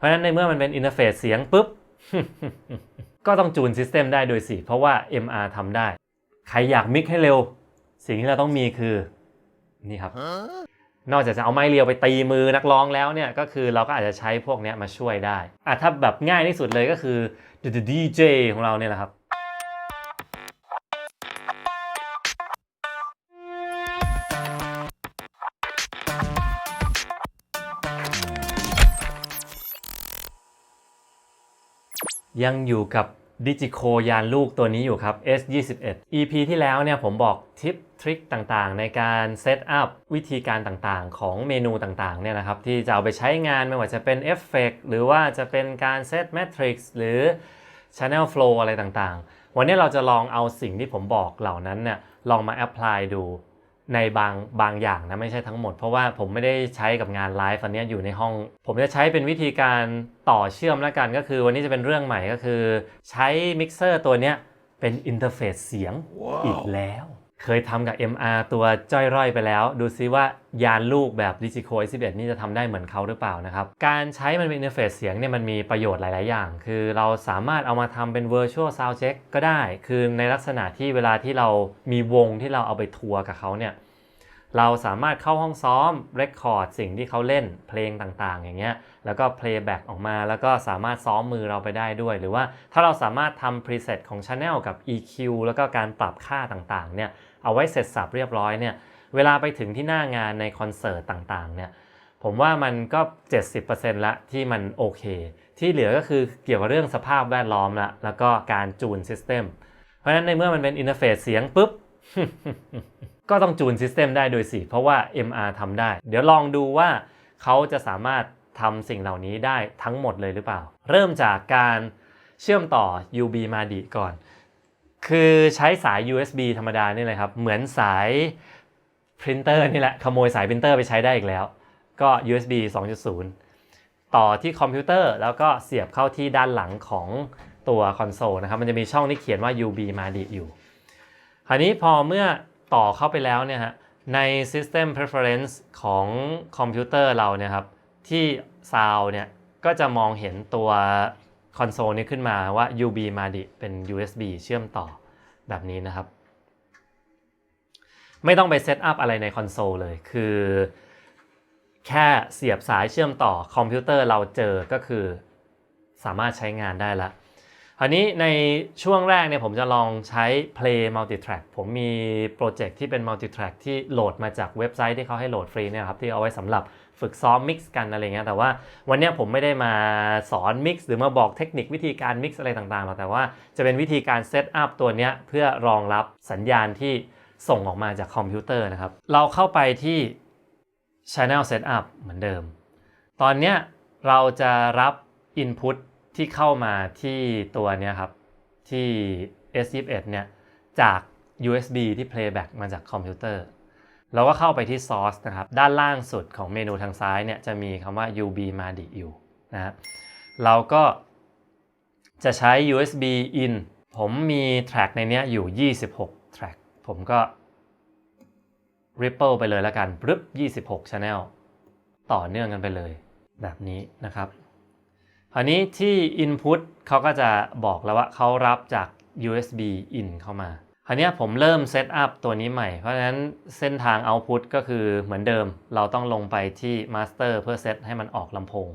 เพราะฉะนั้นในเมื่อมันเป็นอินเทอร์เฟซเสียงปุ๊บ ก็ต้องจูนซิสเต็มได้โดยสิเพราะว่า MR ทำได้ ใครอยากมิกให้เร็ว สิ่งที่เราต้องมีคือ นี่ครับ นอกจากจะเอาไม้เรียวไปตีมือนักร้องแล้วเนี่ย ก็คือเราก็อาจจะใช้พวกนี้มาช่วยได้อะถ้าแบบง่ายที่สุดเลยก็คือ The DJ ของเราเนี่ยแหละครับ ยังอยู่กับดิจิโคยานลูกตัวนี้อยู่ครับ S21 EP ที่แล้วเนี่ยผมบอกทิปทริคต่างๆ ในการเซตอัพวิธีการต่างๆ ของเมนูต่างๆเนี่ยนะครับที่จะเอาไปใช้งานไม่ว่าจะเป็นเอฟเฟกหรือว่าจะเป็นการเซตแมทริกซ์หรือ Channel Flow อะไรต่างๆ วันนี้เราจะลองเอาสิ่งที่ผมบอกเหล่านั้นเนี่ยลองมาแอพพลายดู ในบางบางอย่างนะไม่ใช่ทั้งหมด เพราะว่าผมไม่ได้ใช้กับงานไลฟ์อันนี้อยู่ในห้อง ผมจะใช้เป็นวิธีการต่อเชื่อมแล้วกันก็คือวันนี้จะเป็นเรื่องใหม่ก็คือ ใช้มิกเซอร์ตัวเนี้ยเป็นอินเทอร์เฟซเสียงอีกแล้ว เคยทำกับ MR ตัวจ้อยร่อยไปแล้ว ดูซิว่ายานลูกแบบ Digico S11 นี่จะทำได้เหมือนเขาหรือเปล่านะครับ การใช้มันเป็นอินเทอร์เฟซเสียงเนี่ยมันมีประโยชน์หลาย ๆ อย่าง คือเราสามารถเอามาทำเป็น Virtual Sound Check ก็ได้ คือในลักษณะที่เวลาที่เรามีวงที่เราเอาไปทัวร์กับเขาเนี่ย เราสามารถเข้าห้องซ้อมเรคคอร์ดสิ่งที่เขาเล่นเพลงต่าง ๆ อย่างเงี้ย แล้วก็ playback ออกมา แล้วก็สามารถซ้อมมือเราไปได้ด้วย หรือว่าถ้าเราสามารถทำ preset ของ channel กับ EQ แล้วก็การปรับค่าต่าง ๆ เนี่ย เอาไว้เสร็จสับเรียบร้อยเนี่ยเวลาไปถึงที่หน้างานในคอนเสิร์ตต่างๆเนี่ยผมว่ามันก็ 70%ละที่มันโอเค ที่เหลือก็คือเกี่ยวกับเรื่องสภาพแวดล้อมละแล้วก็การจูนซิสเต็มเพราะฉะนั้นในเมื่อมันเป็นอินเทอร์เฟซเสียงปุ๊บ ก็ต้องจูนซิสเต็มได้โดยสิ เพราะว่า MR ทำได้ เดี๋ยวลองดูว่าเขาจะสามารถทำสิ่งเหล่านี้ได้ทั้งหมดเลยหรือเปล่า เริ่มจากการเชื่อมต่อ UB MADI ก่อน คือใช้สาย USB ธรรมดานี่เลยครับ เหมือนสายพรินเตอร์นี่แหละ ขโมยสายพรินเตอร์ไปใช้ได้อีกแล้ว ก็ USB 2.0 ต่อที่คอมพิวเตอร์แล้วก็เสียบเข้าที่ด้านหลังของตัวคอนโซลนะครับ มันจะมีช่องที่เขียนว่า UB MADI อยู่ คราวนี้พอเมื่อต่อเข้าไปแล้วเนี่ยฮะ ใน System Preference ของคอมพิวเตอร์เราเนี่ยครับ ที่ Sound เนี่ยก็จะมองเห็นตัว คอนโซลนี้ขึ้นมาว่า UB มาดิเป็น USB เชื่อมต่อแบบนี้นะครับ ไม่ต้องไปเซตอัพอะไรในคอนโซลเลย คือแค่เสียบสายเชื่อมต่อคอมพิวเตอร์เราเจอก็คือสามารถใช้งานได้แล้ว ราวนี้ในช่วงแรกเนี่ยผมจะลองใช้ Play Multitrack ผมมีโปรเจกต์ที่เป็น Multitrack ที่โหลดมาจากเว็บไซต์ที่เขาให้โหลดฟรีเนี่ยครับที่เอาไว้สำหรับฝึกซ้อมมิกซ์กันอะไรเงี้ยแต่ว่าวันนี้ผมไม่ได้มาสอนมิกซ์หรือมาบอกเทคนิควิธีการมิกซ์อะไรต่างๆหรอกแต่ว่าจะเป็นวิธีการเซตอัพตัวเนี้ยเพื่อรองรับสัญญาณที่ส่งออกมาจากคอมพิวเตอร์นะครับ เราเข้าไปที่ Channel Setup เหมือนเดิม ตอนเนี้ยเราจะรับ Input ที่เข้ามาที่ตัวเนี้ยครับที่ S21 เนี่ยจาก USB ที่ playback มาจากคอมพิวเตอร์เราก็เข้าไปที่ source นะครับ ด้านล่างสุดของเมนูทางซ้ายเนี่ยจะมีคำว่า UB MADI อยู่นะฮะเราก็จะใช้ USB in ผมมี track ในเนี้ยอยู่ 26 track ผมก็ ripple ไปเลยแล้วกันปึ๊บ26 channel ต่อเนื่องกันไปเลยแบบนี้นะครับ คราวนี้ที่ Input เขาก็จะบอกแล้วว่าเขารับจาก USB in เข้ามาคราวนี้ผมเริ่มเซตอัพตัวนี้ใหม่ เพราะฉะนั้นเส้นทาง Output ก็คือเหมือนเดิม เราต้องลงไปที่ Master เพื่อเซตให้มันออกลำโพง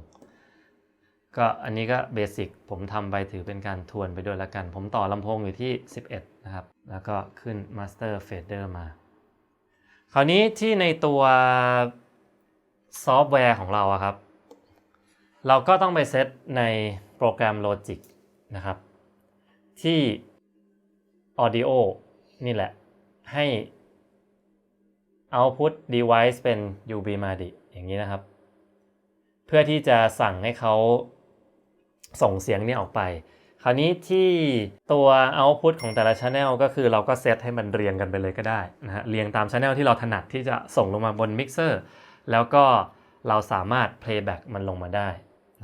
ก็อันนี้ก็เบสิกผมทำไปถือเป็นการทวนไปด้วยละกัน ผมต่อลำโพงอยู่ที่ 11 นะครับ แล้วก็ขึ้น Master Fader มา คราวนี้ที่ในตัวซอฟต์แวร์ของเราครับ เราก็ต้องไปเซตในโปรแกรม Logic นะครับ ที่ Audio นี่แหละ ให้ Output Device เป็น UB MADI อย่างนี้นะครับ เพื่อที่จะสั่งให้เขาส่งเสียงนี้ออกไป คราวนี้ที่ตัว Output ของแต่ละ Channel ก็คือเราก็เซตให้มันเรียงกันไปเลยก็ได้นะฮะเรียงตาม Channel ที่เราถนัดที่จะส่งลงมาบน Mixer แล้วก็เราสามารถ playback มันลงมาได้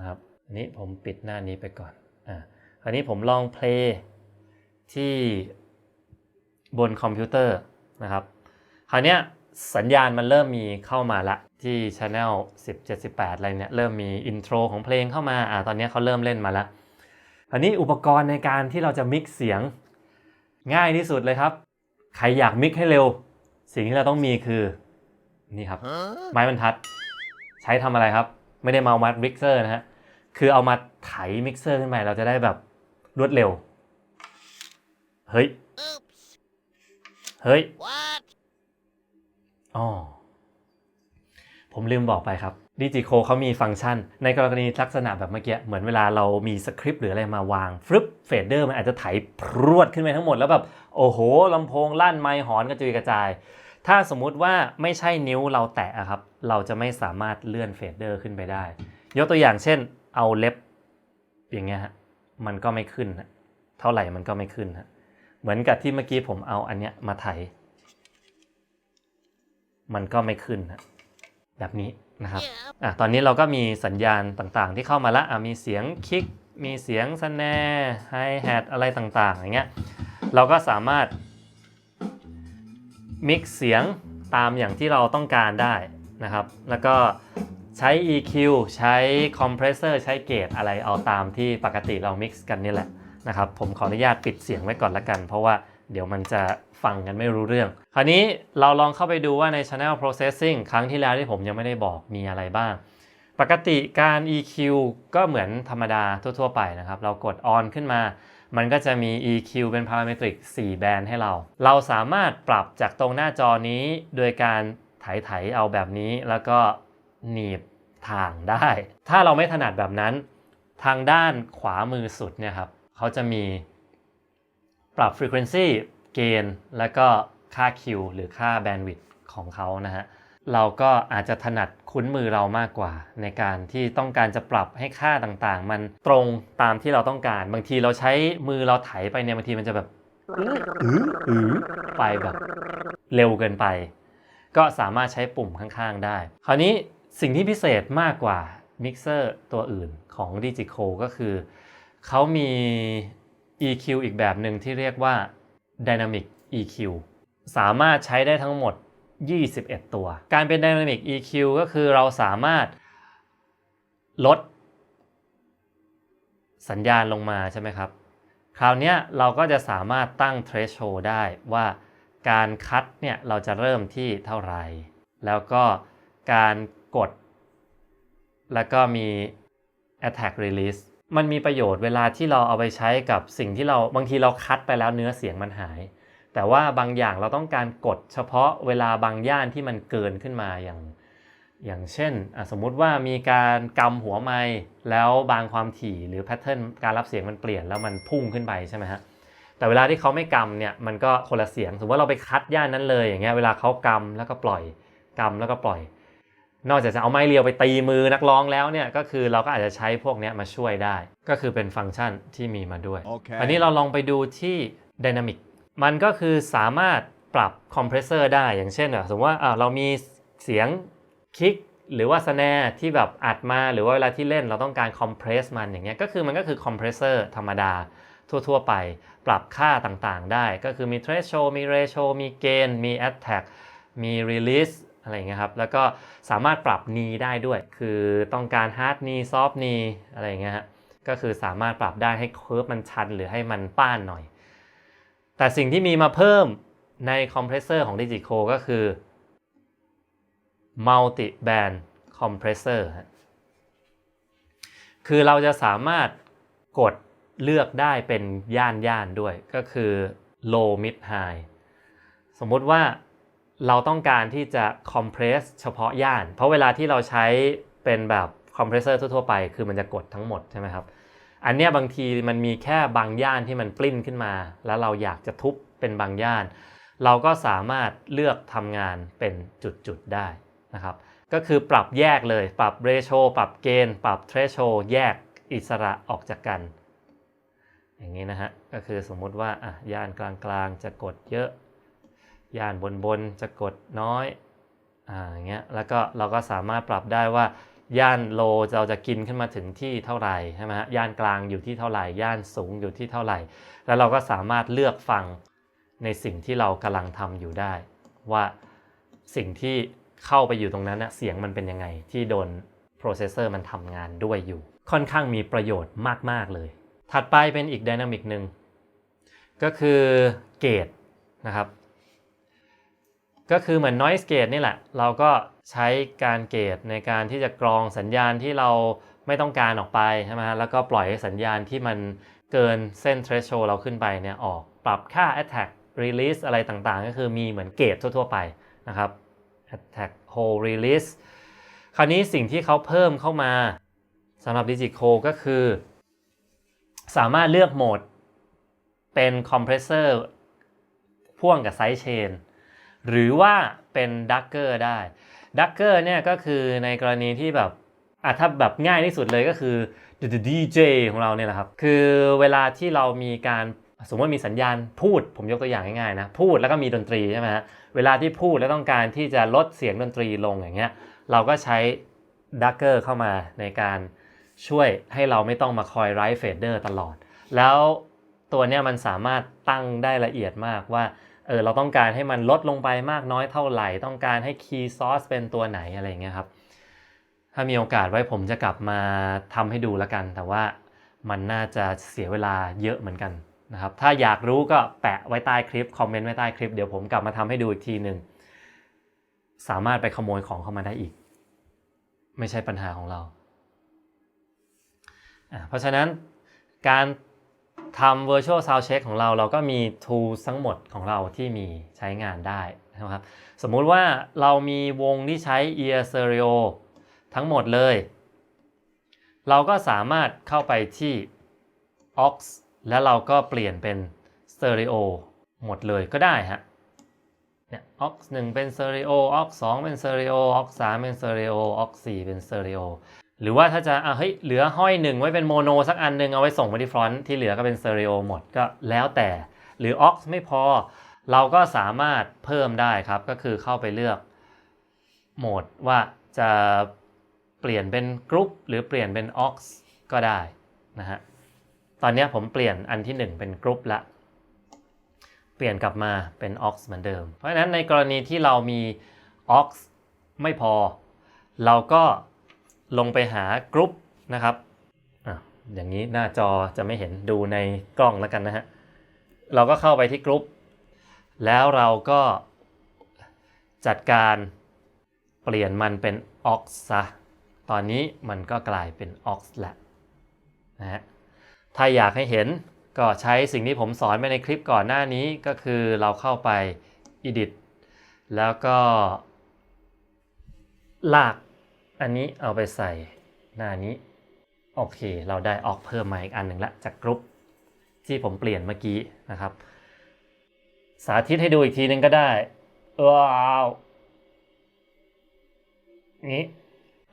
นะครับอันนี้ผมปิดหน้านี้ไปก่อนอ่าอันนี้ผมลอง play ที่บนคอมพิวเตอร์นะครับ คราวเนี้ยสัญญาณมันเริ่มมีเข้ามาละที่ Channel 10 78 อะไรเนี่ย เริ่มมีอินโทรของเพลงเข้ามาอ่าตอนนี้เขาเริ่มเล่นมาแล้วอันนี้อุปกรณ์ในการที่เราจะมิกซ์เสียงง่ายที่สุดเลยครับ ใครอยากมิกซ์ให้เร็ว สิ่งที่เราต้องมีคือ นี่ครับ ไม้บรรทัด ใช้ทำอะไรครับ ไม่ได้มามัดมิกเซอร์นะฮะ คือเอามาไถมิกเซอร์ขึ้นไปเราจะได้แบบรวดเร็ว เฮ้ย เฮ้ยอ๋อผมลืมบอกไปครับดิจิโคเขามีฟังก์ชัน ในกรณีลักษณะแบบเมื่อกี้ เหมือนเวลาเรามีสคริปต์หรืออะไรมาวางฟรึบเฟดเดอร์มันอาจจะไถพรวดขึ้นไปทั้งหมดแล้วแบบ โอ้โหลำโพงลั่นไมค์หอนกระจุยกระจาย ถ้าสมมุติว่าไม่ใช่นิ้วเราแตะอะครับ เราจะไม่สามารถเลื่อนเฟดเดอร์ขึ้นไปได้ ยกตัวอย่างเช่น เอาเล็บอย่างเงี้ยฮะมันก็ไม่ขึ้นฮะเท่าไหร่มันก็ไม่ขึ้นฮะเหมือนกับที่เมื่อกี้ผมเอาอันเนี้ยมาไถ มันก็ไม่ขึ้นฮะแบบนี้นะครับ Yeah. อะตอนนี้เราก็มีสัญญาณต่างๆ ที่เข้ามาละอะมีเสียงคิก มีเสียงสแนร์ไฮแฮทอะไรต่างๆอย่างเงี้ยเราก็สามารถมิกเสียงตามอย่างที่เราต้องการได้นะครับ แล้วก็ ใช้ EQ ใช้คอมเพรสเซอร์ใช้เกตอะไรเอาตามที่ปกติเรามิกซ์กันนี่แหละนะครับผมขออนุญาตปิดเสียงไว้ก่อนละกัน เพราะว่าเดี๋ยวมันจะฟังกันไม่รู้เรื่อง คราวนี้เราลองเข้าไปดูว่าใน Channel Processing ครั้งที่แล้วที่ผมยังไม่ได้บอกมีอะไรบ้าง ปกติการ EQ ก็เหมือนธรรมดาทั่ว ๆ ไปนะครับ เรากด on ขึ้นมา มันก็จะมี EQ เป็น parametric 4แบนให้เรา เราสามารถปรับจากตรงหน้าจอนี้ โดยการไถๆเอาแบบนี้แล้วก็ หนีบทางได้ ถ้าเราไม่ถนัดแบบนั้น ทางด้านขวามือสุดเนี่ยครับเขาจะมีปรับ frequency เกณฑ์แล้วก็ค่า Q หรือค่า bandwidth ของเขานะฮะเราก็อาจจะถนัดคุ้นมือเรามากกว่า ในการที่ต้องการจะปรับให้ค่าต่างๆ มันตรงตามที่เราต้องการ บางทีเราใช้มือเราไถไปเนี่ยบางทีมันจะแบบอืออือไปแบบเร็วเกินไป ก็สามารถใช้ปุ่มข้างๆได้ คราวนี้ สิ่งที่พิเศษมากกว่ามิกเซอร์ตัวอื่นของ Digico ก็คือเขามี EQ อีกแบบหนึ่งที่เรียกว่า Dynamic EQ สามารถใช้ได้ทั้งหมด 21 ตัว การเป็น Dynamic EQ ก็คือเราสามารถลดสัญญาณลงมาใช่ไหมครับ คราวนี้เราก็จะสามารถตั้ง threshold ได้ว่าการคัดเนี่ยเราจะเริ่มที่เท่าไหร่ แล้วก็การ กด แล้วก็มี attack release มันมีประโยชน์เวลาที่เราเอาไปใช้กับสิ่งที่เราบางทีเราคัดไปแล้วเนื้อเสียงมันหาย แต่ว่าบางอย่างเราต้องการกดเฉพาะเวลาบางย่านที่มันเกินขึ้นมาอย่าง อย่างเช่น สมมุติว่ามีการกำหัวไม้แล้วบางความถี่หรือแพทเทิร์นการรับเสียงมันเปลี่ยนแล้วมันพุ่งขึ้นไปใช่ไหมฮะแต่เวลาที่เขาไม่กำเนี่ยมันก็คนละเสียง สมมติว่าเราไปคัดย่านนั้นเลยอย่างเงี้ยเวลาเขากำแล้วก็ปล่อยกำแล้วก็ปล่อย นอกจากจะเอาไม้เรียวไปตีมือนักร้องแล้วเนี่ยก็คือเราก็อาจจะใช้พวกเนี้ยมาช่วยได้ ก็คือเป็นฟังก์ชันที่มีมาด้วย Okay. อันนี้เราลองไปดูที่ Dynamic มันก็คือสามารถปรับคอมเพรสเซอร์ได้อย่างเช่นอะสมมติว่าอะเรามีเสียงคิกหรือว่าสแนร์ที่แบบอัดมาหรือว่าเวลาที่เล่นเราต้องการคอมเพรสมันอย่างเงี้ยก็คือมันก็คือคอมเพรสเซอร์ธรรมดาทั่ว ๆ ไป ปรับค่าต่างๆ ได้ ก็คือมี threshold มี ratio มี gain มี attack มี release อะไร อย่างเงี้ยครับ แล้วก็สามารถปรับ knee ได้ด้วย คือต้องการ hard knee soft knee อะไรเงี้ยฮะ ก็คือสามารถปรับได้ให้เคิร์ฟมันชันหรือให้มันป้านหน่อย แต่สิ่งที่มีมาเพิ่มในคอมเพรสเซอร์ของ Digico ก็คือ Multi Band Compressor คือเราจะสามารถกดเลือกได้เป็นย่านย่านด้วย ก็คือ Low Mid High สมมติว่า เราต้องการที่จะ compress เฉพาะย่าน เพราะเวลาที่เราใช้เป็นแบบคอมเพรสเซอร์ทั่วๆไป คือมันจะกดทั้งหมดใช่ไหมครับ อันเนี้ยบางทีมันมีแค่บางย่านที่มันปลิ้นขึ้นมา แล้วเราอยากจะทุบเป็นบางย่าน เราก็สามารถเลือกทำงานเป็นจุดๆได้นะครับ ก็คือปรับแยกเลย ปรับเรโชปรับเกณฑ์ ปรับเทรชโชแยกอิสระออกจากกัน อย่างนี้นะฮะ ก็คือสมมุติว่าอะย่านกลางๆจะกดเยอะ ย่านบนๆจะกดน้อยอ่าอย่างเงี้ยแล้วก็เราก็สามารถปรับได้ว่าย่านโลเราจะกินขึ้นมาถึงที่เท่าไหร่ใช่ไหมฮะย่านกลางอยู่ที่เท่าไหร่ ย่านสูงอยู่ที่เท่าไหร่ แล้วเราก็สามารถเลือกฟังในสิ่งที่เรากำลังทำอยู่ได้ ว่าสิ่งที่เข้าไปอยู่ตรงนั้นนะเสียงมันเป็นยังไงที่โดนโปรเซสเซอร์มันทำงานด้วยอยู่ ค่อนข้างมีประโยชน์มาก ๆ เลย ถัดไปเป็นอีกดินามิกหนึ่งก็คือเกตนะครับ ก็คือเหมือน noise gate นี่แหละ เราก็ใช้การเกตในการที่จะกรองสัญญาณที่เราไม่ต้องการออกไปใช่ไหมฮะแล้วก็ปล่อยสัญญาณที่มันเกินเส้น threshold เราขึ้นไปเนี่ยออกปรับค่า attack release อะไรต่างๆ ก็คือมีเหมือนเกตทั่วๆไปนะครับ attack hold release คราวนี้สิ่งที่เขาเพิ่มเข้ามาสำหรับ Digico ก็คือ สามารถเลือกโหมดเป็นคอมเพรสเซอร์พ่วงกับไซด์เชน หรือว่าเป็นดักเกอร์ได้ดักเกอร์เนี่ยก็คือในกรณีที่แบบอะถ้าแบบง่ายที่สุดเลยก็คือ DJ ของเราเนี่ยแหละครับ คือเวลาที่เรามีการสมมติมีสัญญาณพูดผมยกตัวอย่างง่ายๆนะ พูดแล้วก็มีดนตรีใช่ไหมฮะเวลาที่พูดแล้วต้องการที่จะลดเสียงดนตรีลงอย่างเงี้ยเราก็ใช้ดักเกอร์เข้ามาในการช่วยให้เราไม่ต้องมาคอยไรฟ์เฟดเดอร์ตลอด แล้วตัวเนี้ยมันสามารถตั้งได้ละเอียดมากว่า ออเราต้องการให้มันลดลงไปมากน้อยเท่าไหร่ ต้องการให้คีย์ซอสเป็นตัวไหนอะไรเงี้ยครับ ถ้ามีโอกาสไว้ผมจะกลับมาทำให้ดูล้วกัน แต่ว่ามันน่าจะเสียเวลาเยอะเหมือนกันนะครับ ถ้าอยากรู้ก็แปะไว้ใต้คลิป คอมเมนต์ไว้ใต้คลิป เดี๋ยวผมกลับมาทำให้ดูอีกทีหนึ่ง สามารถไปขโมยของเข้ามาได้อีก ไม่ใช่ปัญหาของเรา เพราะฉะนั้นการ ทำ virtual sound check ของเราเราก็มี tools ทั้งหมดของเราที่มีใช้งานได้นะครับสมมุติว่าเรามีวงที่ใช้ ear stereo ทั้งหมดเลย เราก็สามารถเข้าไปที่ aux แล้วเราก็เปลี่ยนเป็น stereo หมดเลยก็ได้ฮะเนี่ย aux 1 เป็น stereo aux 2 เป็น stereo aux 3 เป็น stereo aux 4 เป็น stereo หรือว่าถ้าจะอะเฮ้ยเหลือห้อยหนึ่งไว้เป็นโมโนสักอันหนึ่งเอาไว้ส่งไปที่ฟรอนต์ที่เหลือก็เป็น stereo หมดก็แล้วแต่ หรือ aux ไม่พอ เราก็สามารถเพิ่มได้ครับ ก็คือเข้าไปเลือกโหมดว่าจะเปลี่ยนเป็นกรุ๊ปหรือเปลี่ยนเป็น aux ก็ได้นะฮะตอนนี้ผมเปลี่ยนอันที่ 1 เป็นกรุ๊ปละ เปลี่ยนกลับมาเป็น aux เหมือนเดิม เพราะฉะนั้นในกรณีที่เรามี aux ไม่พอ เราก็ ลงไปหากรุ๊ปนะครับอะอย่างนี้หน้าจอจะไม่เห็นดูในกล้องแล้วกันนะฮะ เราก็เข้าไปที่กรุ๊ป แล้วเราก็จัดการเปลี่ยนมันเป็น aux ซะ ตอนนี้มันก็กลายเป็น aux แหละนะฮะ ถ้าอยากให้เห็นก็ใช้สิ่งที่ผมสอนไปในคลิปก่อนหน้านี้ก็คือเราเข้าไป edit แล้วก็ลาก อันนี้เอาไปใส่หน้านี้ โอเค เราได้ออกเพิ่มมาอีกอันหนึ่งละจากกรุ๊ปที่ผมเปลี่ยนเมื่อกี้นะครับ สาธิตให้ดูอีกทีนึงก็ได้ว้าวนี้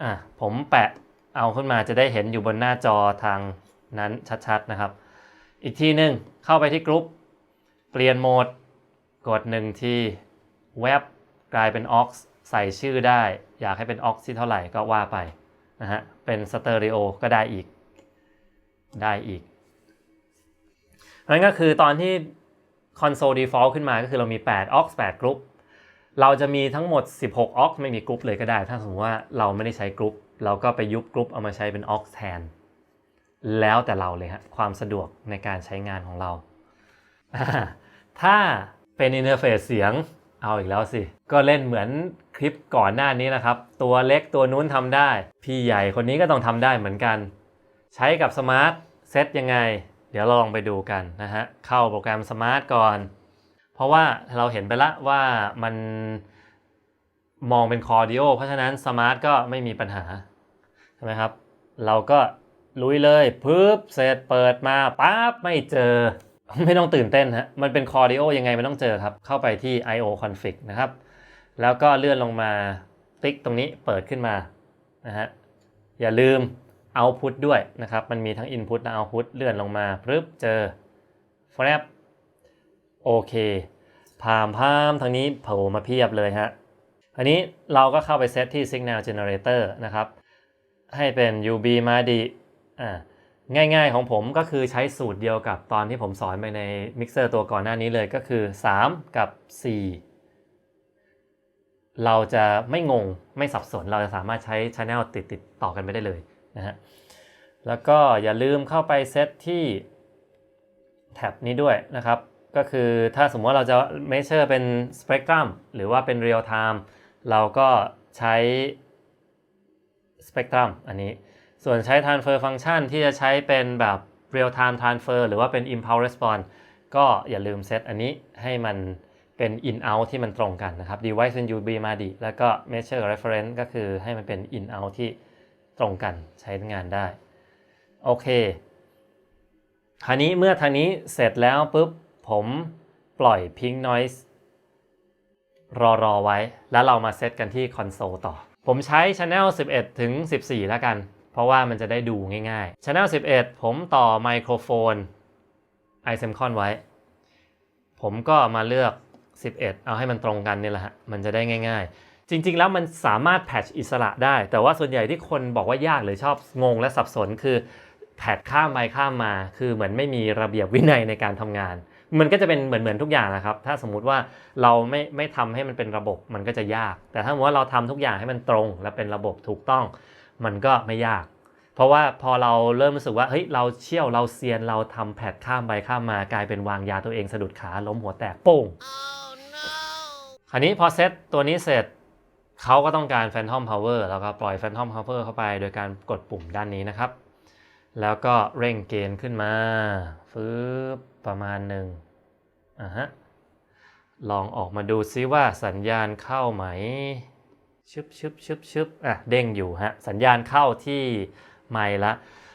อะผมแปะเอาขึ้นมาจะได้เห็นอยู่บนหน้าจอทางนั้นชัดๆนะครับ อีกทีหนึ่งเข้าไปที่กรุ๊ปเปลี่ยนโหมด กดหนึ่งที แว็บกลายเป็น aux ใส่ชื่อได้ อยากให้เป็น aux ที่เท่าไหร่ก็ว่าไปนะฮะ เป็นสเตอริโอก็ได้อีก ได้อีกนั่นก็คือตอนที่ console default ขึ้นมาก็คือเรามี 8 aux 8 กรุ๊ป เราจะมีทั้งหมด 16 aux ไม่มีกรุ๊ปเลยก็ได้ ถ้าสมมติว่าเราไม่ได้ใช้กรุ๊ป เราก็ไปยุบกรุ๊ปเอามาใช้เป็น aux แทน แล้วแต่เราเลยฮะ ความสะดวกในการใช้งานของเรา ถ้าเป็นอินเทอร์เฟซเสียง เอาอีกแล้วสิ ก็เล่นเหมือน คลิปก่อนหน้านี้นะครับ ตัวเล็กตัวนู้นทำได้ พี่ใหญ่คนนี้ก็ต้องทำได้เหมือนกัน ใช้กับสมาร์ทเซตยังไง เดี๋ยวเราลองไปดูกันนะฮะ เข้าโปรแกรมสมาร์ทก่อน เพราะว่าเราเห็นไปละว่ามันมองเป็นคอร์ดิโอเพราะฉะนั้นสมาร์ทก็ไม่มีปัญหา ใช่ไหมครับ เราก็ลุยเลยปึ๊บเสร็จเปิดมาปั๊บไม่เจอ ไม่ต้องตื่นเต้นฮะมันเป็นคอร์ดิโอยังไงไม่ต้องเจอครับ เข้าไปที่ IO config นะครับ แล้วก็เลื่อนลงมาติ๊กตรงนี้เปิดขึ้นมานะฮะอย่าลืม output ด้วยนะครับ มันมีทั้ง input และ output เลื่อนลงมาปึ๊บเจอ f l a p โอเคพามพามทางนี้โผล่มาเพียบเลยฮะอันนี้เราก็เข้าไปเซตที่ signal generator นะครับ ให้เป็น UB มาดีอ่าง่ายๆของผมก็คือใช้สูตรเดียวกับตอนที่ผมสอนไปในมิกเซอร์ตัวก่อนหน้านี้เลยก็คือ 3 กับ 4 เราจะไม่งงไม่สับสน เราจะสามารถใช้ Channel ติดติดต่อกันไปได้เลยนะฮะแล้วก็อย่าลืมเข้าไปเซตที่แท็บนี้ด้วยนะครับ ก็คือถ้าสมมติว่าเราจะ measure เป็น spectrum หรือว่าเป็น real time เราก็ใช้ spectrum อันนี้ ส่วนใช้ transfer function ที่จะใช้เป็นแบบ real time transfer หรือว่าเป็น impulse response ก็อย่าลืมเซตอันนี้ให้มัน เป็น in out ที่มันตรงกันนะครับ device when you be มาดิแล้วก็ measure reference ก็คือให้มันเป็น in out ที่ตรงกันใช้งานได้ โอเคคราวนี้เมื่อทางนี้เสร็จแล้วปุ๊บ ผมปล่อย pink noise รอรอไว้ แล้วเรามาเซตกันที่คอนโซลต่อ ผมใช้ Channel 11 ถึง 14 แล้วกัน เพราะว่ามันจะได้ดูง่ายๆ Channel 11 ผมต่อไมโครโฟน i s e m c o n ไว้ ผมก็มาเลือก 11 เอาให้มันตรงกันนี่แหละฮะมันจะได้ง่าย ๆ จริง ๆ แล้วมันสามารถแพทช์อิสระได้ แต่ว่าส่วนใหญ่ที่คนบอกว่ายากหรือชอบงงและสับสนคือแพทข้ามไปข้ามมา คือเหมือนไม่มีระเบียบวินัยในการทำงาน มันก็จะเป็นเหมือนเหมือนทุกอย่างนะครับ ถ้าสมมุติว่าเราไม่ไม่ทำให้มันเป็นระบบมันก็จะยาก แต่ถ้าสมมติว่าเราทำทุกอย่างให้มันตรงและเป็นระบบถูกต้อง มันก็ไม่ยาก เพราะว่าพอเราเริ่มรู้สึกว่าเฮ้ยเราเชี่ยวเราเซียนเราทำแพทข้ามไปข้ามมากลายเป็นวางยาตัวเองสะดุดขาล้มหัวแตกโป้ง คราวนี้พอเซตตัวนี้เสร็จเขาก็ต้องการ Phantom Power แล้วก็ปล่อย Phantom Power เข้าไปโดยการกดปุ่มด้านนี้นะครับ แล้วก็เร่งเกณฑ์ขึ้นมาฟืบประมาณหนึ่งอะฮะ ลองออกมาดูซิว่าสัญญาณเข้าไหม ชึบชึบชึบชึบอะ เด้งอยู่ฮะ สัญญาณเข้าที่ไมค์ละ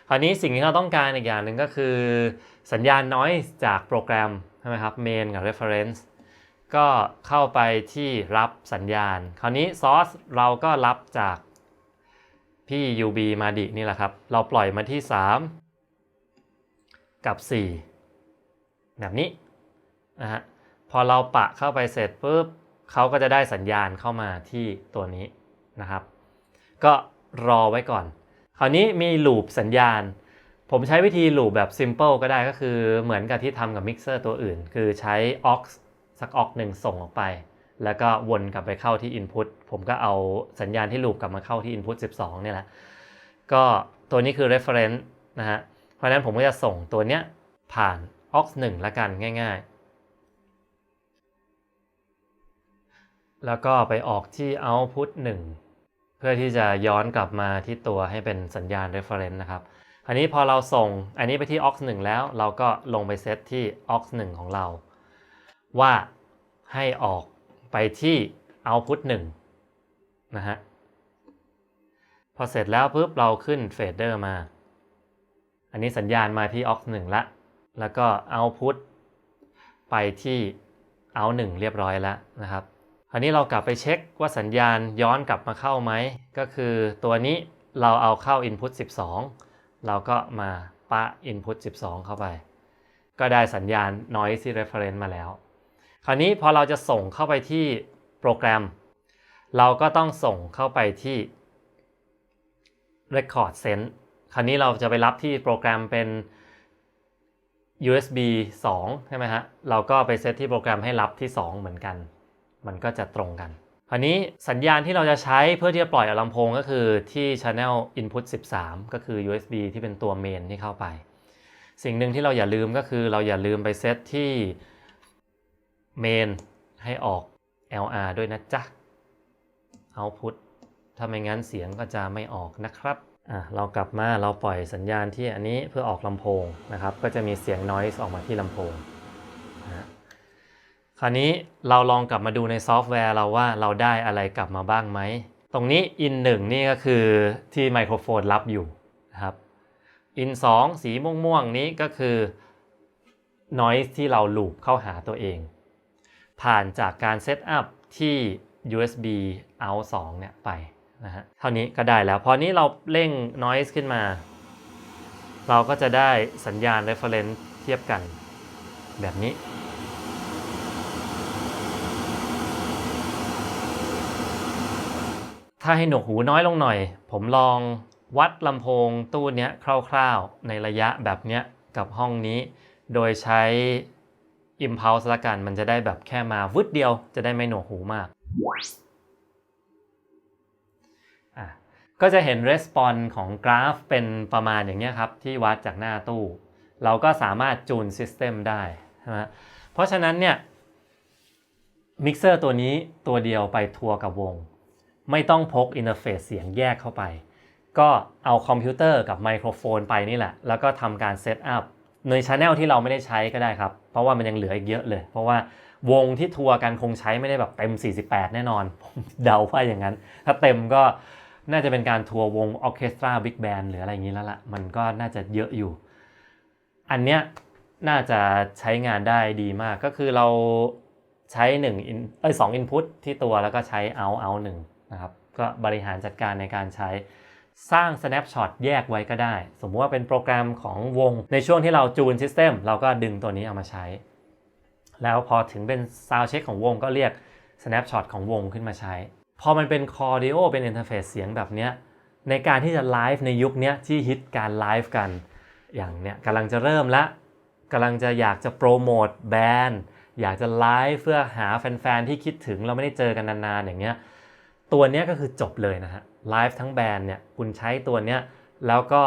คราวนี้สิ่งที่เราต้องการอีกอย่างหนึ่งก็คือ สัญญาณ noise จากโปรแกรมใช่ไหมครับ main กับ reference ก็เข้าไปที่รับสัญญาณ คราวนี้ source เราก็รับจากพี่ UB มาดินี่แหละครับ เราปล่อยมาที่ 3 กับ 4 แบบนี้นะฮะพอเราปะเข้าไปเสร็จปุ๊บเขาก็จะได้สัญญาณเข้ามาที่ตัวนี้นะครับ ก็รอไว้ก่อน คราวนี้มีลูปสัญญาณ ผมใช้วิธีลูปแบบ simple ก็ได้ก็คือเหมือนกับที่ทำกับมิกเซอร์ตัวอื่น คือใช้ aux สัก aux หนึ่งส่งออกไป แล้วก็วนกลับไปเข้าที่ input ผมก็เอาสัญญาณที่ลูปกลับมาเข้าที่ input 12นี่แหละ ก็ตัวนี้คือ reference นะฮะ เพราะฉะนั้นผมก็จะส่งตัวเนี้ยผ่าน aux 1ละกันง่าย ๆ แล้วก็ไปออกที่ output 1 เพื่อที่จะย้อนกลับมาที่ตัวให้เป็นสัญญาณ reference นะครับ อันนี้พอเราส่งอันนี้ไปที่ aux 1แล้ว เราก็ลงไปเซตที่ aux 1ของเรา ว่า ให้ออกไปที่ output 1นะฮะ พอเสร็จแล้วปุ๊บเราขึ้นเฟดเดอร์มา อันนี้สัญญาณมาที่ aux 1ละ แล้วก็ output ไปที่ out 1เรียบร้อยแล้วนะครับอันนี้เรากลับไปเช็คว่าสัญญาณย้อนกลับมาเข้าไหม ก็คือตัวนี้เราเอาเข้า input 12 เราก็มาปะ input 12 เข้าไป ก็ได้สัญญาณ noisy reference มาแล้ว คราวนี้พอเราจะส่งเข้าไปที่โปรแกรม เราก็ต้องส่งเข้าไปที่ record send คราวนี้เราจะไปรับที่โปรแกรมเป็น USB 2 ใช่ไหมฮะ เราก็ไปเซตที่โปรแกรมให้รับที่ 2 เหมือนกัน มันก็จะตรงกัน คราวนี้สัญญาณที่เราจะใช้เพื่อที่จะปล่อยอลำโพงก็คือที่ channel input 13 ก็คือ USB ที่เป็นตัวเมนที่เข้าไป สิ่งหนึ่งที่เราอย่าลืมก็คือเราอย่าลืมไปเซตที่ เมนให้ออก LR ด้วยนะจ๊ะ output ถ้าไม่งั้นเสียงก็จะไม่ออกนะครับอะเรากลับมาเราปล่อยสัญญาณที่อันนี้เพื่อออกลำโพงนะครับ ก็จะมีเสียง noise ออกมาที่ลำโพงนะคราวนี้เราลองกลับมาดูในซอฟต์แวร์เราว่าเราได้อะไรกลับมาบ้างไหม ตรงนี้ in 1 นี่ก็คือที่ไมโครโฟนรับอยู่นะครับ in 2 สีม่วงๆ นี้ก็คือ noise ที่เราลูปเข้าหาตัวเอง ผ่านจากการเซตอัพที่ USB out 2เนี่ยไปนะฮะเท่านี้ก็ได้แล้ว พอนี้เราเร่ง noise ขึ้นมา เราก็จะได้สัญญาณ reference เทียบกันแบบนี้ ถ้าให้หนวกหูน้อยลงหน่อย ผมลองวัดลำโพงตู้เนี้ยคร่าวๆ ในระยะแบบเนี้ยกับห้องนี้ โดยใช้ impulse ละกันมันจะได้แบบแค่มาวึดเดียว จะได้ไม่หนวกหูมากก็จะเห็น response ของกราฟเป็นประมาณอย่างเงี้ยครับ ที่วัดจากหน้าตู้ เราก็สามารถจูน system ได้ใช่เพราะฉะนั้นเนี่ยมิกเซอร์ตัวนี้ตัวเดียวไปทัวร์กับวง ไม่ต้องพกอินเทอร์เฟซเสียงแยกเข้าไป ก็เอาคอมพิวเตอร์กับไมโครโฟนไปนี่แหละ แล้วก็ทำการเซตอัพ ในช anel ที่เราไม่ได้ใช้ก็ได้ครับ เพราะว่ามันยังเหลืออีกเยอะเลย เพราะว่าวงที่ทัวร์กันคงใช้ไม่ได้แบบเต็ม 48 แน่นอนผมเดาว่าอย่างนั้น ถ้าเต็มก็น่าจะเป็นการทัวร์วงออเคสตราบิ๊กแบนหรืออะไรอย่างนี้แล้วล่ะ มันก็น่าจะเยอะอยู่ อันเนี้ยน่าจะใช้งานได้ดีมากก็คือเราใช้1 in เอ้ย2 input ที่ตัวแล้วก็ใช้ out out 1นะครับ ก็บริหารจัดการในการใช้ สร้าง snapshot แยกไว้ก็ได้ สมมุติว่าเป็นโปรแกรมของวง ในช่วงที่เราจูน system เราก็ดึงตัวนี้เอามาใช้ แล้วพอถึงเป็น sound check ของวงก็เรียก snapshot ของวงขึ้นมาใช้ พอมันเป็น cordio เป็น interface เสียงแบบเนี้ยในการที่จะไลฟ์ในยุคนี้ที่ฮิตการไลฟ์กัน อย่างเนี้ยกำลังจะเริ่มละกำลังจะอยากจะโปรโมทแบรนด์อยากจะไลฟ์เพื่อหาแฟนๆที่คิดถึงเราไม่ได้เจอกันนานๆอย่างเงี้ย ตัวนี้ก็คือจบเลยนะฮะไลฟ์ทั้งแบรนด์เนี่ยคุณใช้ตัวนี้แล้วก็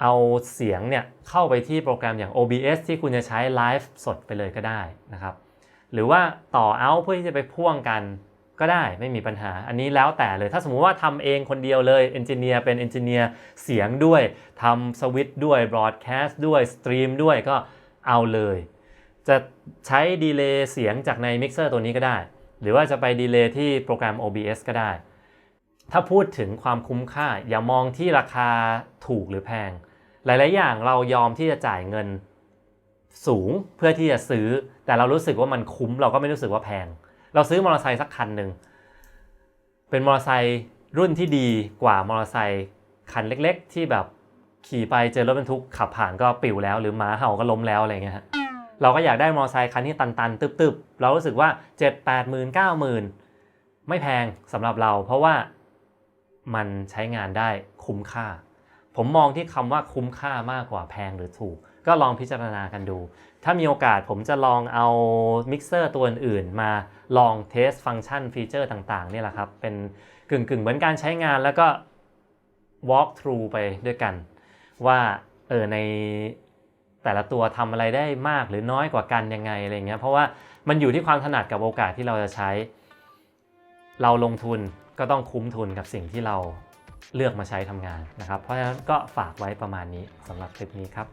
เอาเสียงเนี่ยเข้าไปที่โปรแกรมอย่าง OBS ที่คุณจะใช้ไลฟ์สดไปเลยก็ได้นะครับหรือว่าต่อเอาเพื่อที่จะไปพ่วงกันก็ได้ไม่มีปัญหาอันนี้แล้วแต่เลย ถ้าสมมุติว่าทำเองคนเดียวเลยเอนจิเนียร์เป็นเอนจิเนียร์เสียงด้วยทำสวิตช์ด้วยบรอดแคสต์ด้วยสตรีมด้วยก็เอาเลย จะใช้ดีเลย์เสียงจากในมิกเซอร์ตัวนี้ก็ได้ หรือว่าจะไปดีเลย์ที่โปรแกรม OBS ก็ได้ ถ้าพูดถึงความคุ้มค่า อย่ามองที่ราคาถูกหรือแพง หลาย ๆ อย่างเรายอมที่จะจ่ายเงินสูงเพื่อที่จะซื้อ แต่เรารู้สึกว่ามันคุ้มเราก็ไม่รู้สึกว่าแพง เราซื้อมอเตอร์ไซค์สักคันหนึ่งเป็นมอเตอร์ไซค์รุ่นที่ดีกว่ามอเตอร์ไซค์คันเล็ก ๆ ที่แบบขี่ไปเจอรถบรรทุกขับผ่านก็ปิวแล้ว หรือหมาเห่าก็ล้มแล้วอะไรเงี้ยฮะ เราก็อยากได้มอเตอร์ไซค์คันที่ตันๆ ตึบๆ เรารู้สึกว่า 7 8 0 0 0 0 9 0,000 ไม่แพงสำหรับเรา เพราะว่ามันใช้งานได้คุ้มค่า ผมมองที่คำว่าคุ้มค่ามากกว่าแพงหรือถูก ก็ลองพิจารณากันดู ถ้ามีโอกาสผมจะลองเอามิกเซอร์ตัวอื่นๆมาลองเทสฟังก์ชันฟีเจอร์ต่างๆนี่แหละครับ เป็นกึ่งๆ เหมือนการใช้งานแล้วก็ walk through ไปด้วยกัน ว่าเออใน แต่ละตัวทำอะไรได้มากหรือน้อยกว่ากันยังไงอะไรเงี้ยเพราะว่ามันอยู่ที่ความถนัดกับโอกาสที่เราจะใช้ เราลงทุนก็ต้องคุ้มทุนกับสิ่งที่เราเลือกมาใช้ทำงานนะครับ เพราะฉะนั้นก็ฝากไว้ประมาณนี้สำหรับคลิปนี้ครับ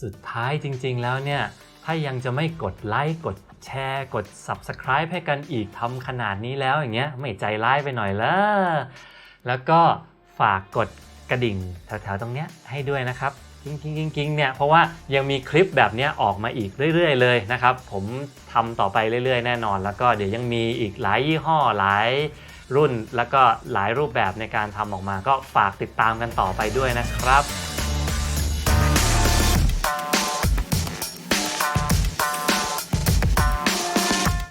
สุดท้ายจริงๆแล้วเนี่ย ถ้ายังจะไม่กดไลค์กดแชร์ กด Subscribe ให้กันอีกทำขนาดนี้แล้วอย่างเงี้ยไม่ใจร้ายไปหน่อยละแล้วก็ฝากกดกระดิ่งแถวๆตรงเนี้ยให้ด้วยนะครับ กิ้งกิ้งกิ้งกิ้งเนี่ยเพราะว่ายังมีคลิปแบบนี้ออกมาอีกเรื่อย ๆ เลยนะครับ ผมทำต่อไปเรื่อย ๆ แน่นอน แล้วก็เดี๋ยวยังมีอีกหลายยี่ห้อหลายรุ่น แล้วก็หลายรูปแบบในการทำออกมา ก็ฝากติดตามกันต่อไปด้วยนะครับ